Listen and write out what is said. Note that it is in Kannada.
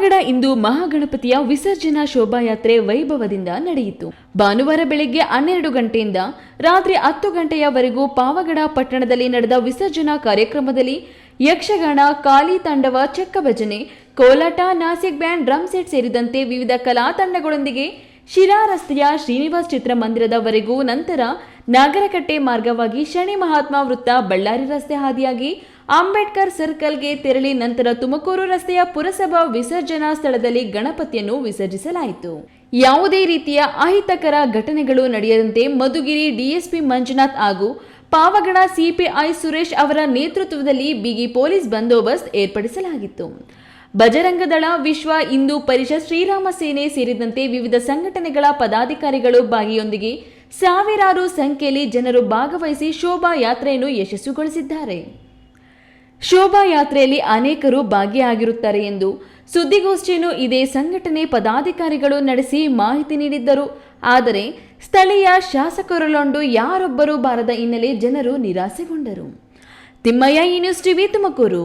ಪಾವಗಡ ಇಂದು ಮಹಾಗಣಪತಿಯ ವಿಸರ್ಜನಾ ಶೋಭಾಯಾತ್ರೆ ವೈಭವದಿಂದ ನಡೆಯಿತು. ಭಾನುವಾರ ಬೆಳಗ್ಗೆ ಹನ್ನೆರಡು ಗಂಟೆಯಿಂದ ರಾತ್ರಿ ಹತ್ತು ಗಂಟೆಯವರೆಗೂ ಪಾವಗಡ ಪಟ್ಟಣದಲ್ಲಿ ನಡೆದ ವಿಸರ್ಜನಾ ಕಾರ್ಯಕ್ರಮದಲ್ಲಿ ಯಕ್ಷಗಾನ ಕಾಲಿ ತಾಂಡವ ಚೆಕ್ಕ ಭಜನೆ ಕೋಲಾಟ, ನಾಸಿಕ್ ಬ್ಯಾಂಡ್, ಡ್ರಮ್ ಸೆಟ್ ಸೇರಿದಂತೆ ವಿವಿಧ ಕಲಾ ತಂಡಗಳೊಂದಿಗೆ ಶಿರಾ ರಸ್ತೆಯ ಶ್ರೀನಿವಾಸ್ ಚಿತ್ರಮಂದಿರದವರೆಗೂ ನಂತರ ನಾಗರಕಟ್ಟೆ ಮಾರ್ಗವಾಗಿ ಶನಿ ಮಹಾತ್ಮ ವೃತ್ತ, ಬಳ್ಳಾರಿ ರಸ್ತೆ ಹಾದಿಯಾಗಿ ಅಂಬೇಡ್ಕರ್ ಸರ್ಕಲ್ಗೆ ತೆರಳಿ ನಂತರ ತುಮಕೂರು ರಸ್ತೆಯ ಪುರಸಭಾ ವಿಸರ್ಜನಾ ಸ್ಥಳದಲ್ಲಿ ಗಣಪತಿಯನ್ನು ವಿಸರ್ಜಿಸಲಾಯಿತು. ಯಾವುದೇ ರೀತಿಯ ಅಹಿತಕರ ಘಟನೆಗಳು ನಡೆಯದಂತೆ ಮಧುಗಿರಿ ಡಿಎಸ್ಪಿ ಮಂಜುನಾಥ್ ಹಾಗೂ ಪಾವಗಡ ಸಿಪಿಐ ಸುರೇಶ್ ಅವರ ನೇತೃತ್ವದಲ್ಲಿ ಬಿಗಿ ಪೊಲೀಸ್ ಬಂದೋಬಸ್ತ್ ಏರ್ಪಡಿಸಲಾಗಿತ್ತು. ಬಜರಂಗದಳ, ವಿಶ್ವ ಹಿಂದೂ ಪರಿಷತ್, ಶ್ರೀರಾಮ ಸೇನೆ ಸೇರಿದಂತೆ ವಿವಿಧ ಸಂಘಟನೆಗಳ ಪದಾಧಿಕಾರಿಗಳು ಭಾಗಿಯೊಂದಿಗೆ ಸಾವಿರಾರು ಸಂಖ್ಯೆಯಲ್ಲಿ ಜನರು ಭಾಗವಹಿಸಿ ಶೋಭಾ ಯಾತ್ರೆಯನ್ನು ಯಶಸ್ವಿಗೊಳಿಸಿದ್ದಾರೆ. ಶೋಭಾಯಾತ್ರೆಯಲ್ಲಿ ಅನೇಕರು ಭಾಗಿಯಾಗಿರುತ್ತಾರೆ ಎಂದು ಸುದ್ದಿಗೋಷ್ಠಿಯನ್ನು ಇದೇ ಸಂಘಟನೆ ಪದಾಧಿಕಾರಿಗಳು ನಡೆಸಿ ಮಾಹಿತಿ ನೀಡಿದ್ದರು. ಆದರೆ ಸ್ಥಳೀಯ ಶಾಸಕರಲ್ಲೊಂದು ಯಾರೊಬ್ಬರೂ ಬಾರದ ಹಿನ್ನೆಲೆ ಜನರು ನಿರಾಸೆಗೊಂಡರು. ತಿಮ್ಮಯ್ಯ ಈ ನ್ಯೂಸ್ ಟಿವಿ ತುಮಕೂರು.